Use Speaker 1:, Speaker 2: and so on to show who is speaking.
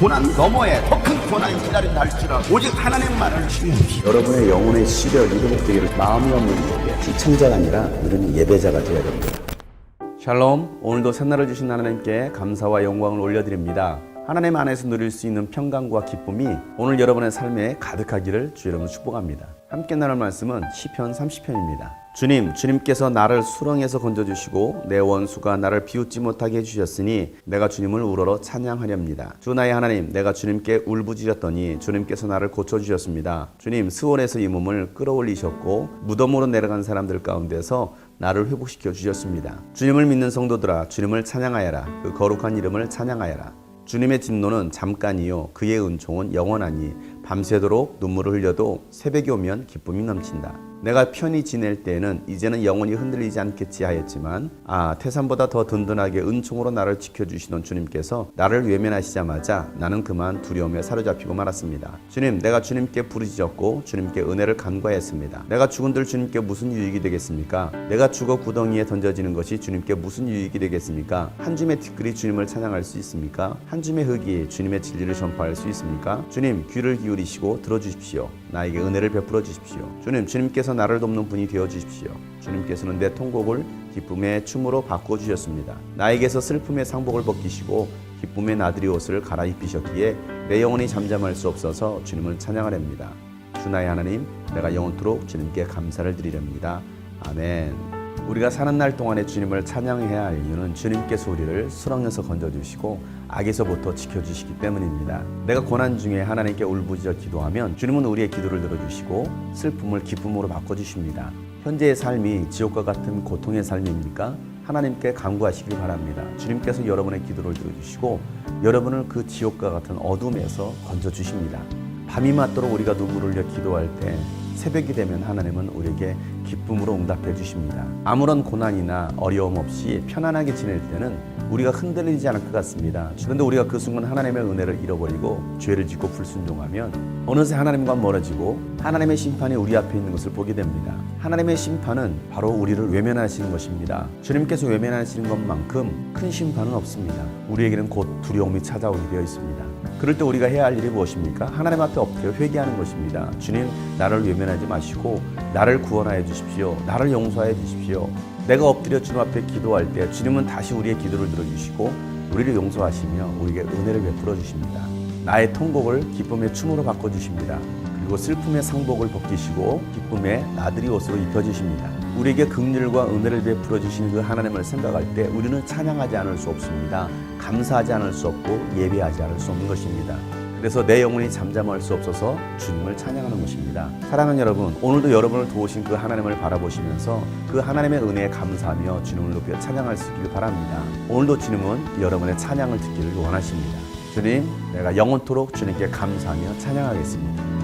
Speaker 1: 고난 너머에 더 큰 고난이 기다린다 할지라도 오직 하나님만을 신뢰하십시오.
Speaker 2: 여러분의 영혼의 시력 이동되기를 마음이 없는 예배 시청자가 아니라 우리는 예배자가 되어야 됩니다.
Speaker 3: 샬롬, 오늘도 새날을 주신 하나님께 감사와 영광을 올려드립니다. 하나님 안에서 누릴 수 있는 평강과 기쁨이 오늘 여러분의 삶에 가득하기를 주 여러분 축복합니다. 함께 나눌 말씀은 시편 30편입니다. 주님, 주님께서 나를 수렁에서 건져주시고 내 원수가 나를 비웃지 못하게 해주셨으니 내가 주님을 우러러 찬양하렵니다. 주 나의 하나님, 내가 주님께 울부짖었더니 주님께서 나를 고쳐주셨습니다. 주님, 스월에서 이 몸을 끌어올리셨고 무덤으로 내려간 사람들 가운데서 나를 회복시켜 주셨습니다. 주님을 믿는 성도들아, 주님을 찬양하여라. 그 거룩한 이름을 찬양하여라. 주님의 진노는 잠깐이요 그의 은총은 영원하니 밤새도록 눈물을 흘려도 새벽이 오면 기쁨이 넘친다. 내가 편히 지낼 때에는 이제는 영원히 흔들리지 않겠지 하였지만 아 태산보다 더 든든하게 은총으로 나를 지켜주시던 주님께서 나를 외면하시자마자 나는 그만 두려움에 사로잡히고 말았습니다. 주님 내가 주님께 부르짖었고 주님께 은혜를 간과했습니다. 내가 죽은들 주님께 무슨 유익이 되겠습니까? 내가 죽어 구덩이에 던져지는 것이 주님께 무슨 유익이 되겠습니까? 한 줌의 티끌이 주님을 찬양할 수 있습니까? 한 줌의 흙이 주님의 진리를 전파할 수 있습니까? 주님 귀를 기울이 시고 들어주십시오. 나에게 은혜를 베풀어 주십시오. 주님 주님께서 나를 돕는 분이 되어 주십시오. 주님께서는 내 통곡을 기쁨의 춤으로 바꿔 주셨습니다. 나에게서 슬픔의 상복을 벗기시고 기쁨의 나들이 옷을 갈아입히셨기에 내 영혼이 잠잠할 수 없어서 주님을 찬양하렵니다. 주 나의 하나님, 내가 영원토록 주님께 감사를 드리렵니다. 아멘. 우리가 사는 날 동안에 주님을 찬양해야 할 이유는 주님께서 우리를 수렁에서 건져주시고 악에서부터 지켜주시기 때문입니다. 내가 고난 중에 하나님께 울부짖어 기도하면 주님은 우리의 기도를 들어주시고 슬픔을 기쁨으로 바꿔주십니다. 현재의 삶이 지옥과 같은 고통의 삶입니까? 하나님께 간구하시길 바랍니다. 주님께서 여러분의 기도를 들어주시고 여러분을 그 지옥과 같은 어둠에서 건져주십니다. 밤이 맞도록 우리가 눈물을 흘려 기도할 때 새벽이 되면 하나님은 우리에게 기쁨으로 응답해 주십니다. 아무런 고난이나 어려움 없이 편안하게 지낼 때는 우리가 흔들리지 않을 것 같습니다. 그런데 우리가 그 순간 하나님의 은혜를 잃어버리고 죄를 짓고 불순종하면 어느새 하나님과 멀어지고 하나님의 심판이 우리 앞에 있는 것을 보게 됩니다. 하나님의 심판은 바로 우리를 외면하시는 것입니다. 주님께서 외면하시는 것만큼 큰 심판은 없습니다. 우리에게는 곧 두려움이 찾아오게 되어 있습니다. 그럴 때 우리가 해야 할 일이 무엇입니까? 하나님 앞에 엎드려 회개하는 것입니다. 주님, 나를 외면하지 마시고 나를 구원하여 주십시오. 나를 용서하여 주십시오. 내가 엎드려 주님 앞에 기도할 때 주님은 다시 우리의 기도를 들어주시고 우리를 용서하시며 우리에게 은혜를 베풀어 주십니다. 나의 통곡을 기쁨의 춤으로 바꿔 주십니다. 그리고 슬픔의 상복을 벗기시고 기쁨의 나들이 옷으로 입혀 주십니다. 우리에게 긍휼과 은혜를 베풀어 주신 그 하나님을 생각할 때 우리는 찬양하지 않을 수 없습니다. 감사하지 않을 수 없고 예배하지 않을 수 없는 것입니다. 그래서 내 영혼이 잠잠할 수 없어서 주님을 찬양하는 것입니다. 사랑하는 여러분, 오늘도 여러분을 도우신 그 하나님을 바라보시면서 그 하나님의 은혜에 감사하며 주님을 높여 찬양할 수 있기를 바랍니다. 오늘도 주님은 여러분의 찬양을 듣기를 원하십니다. 주님, 내가 영원토록 주님께 감사하며 찬양하겠습니다.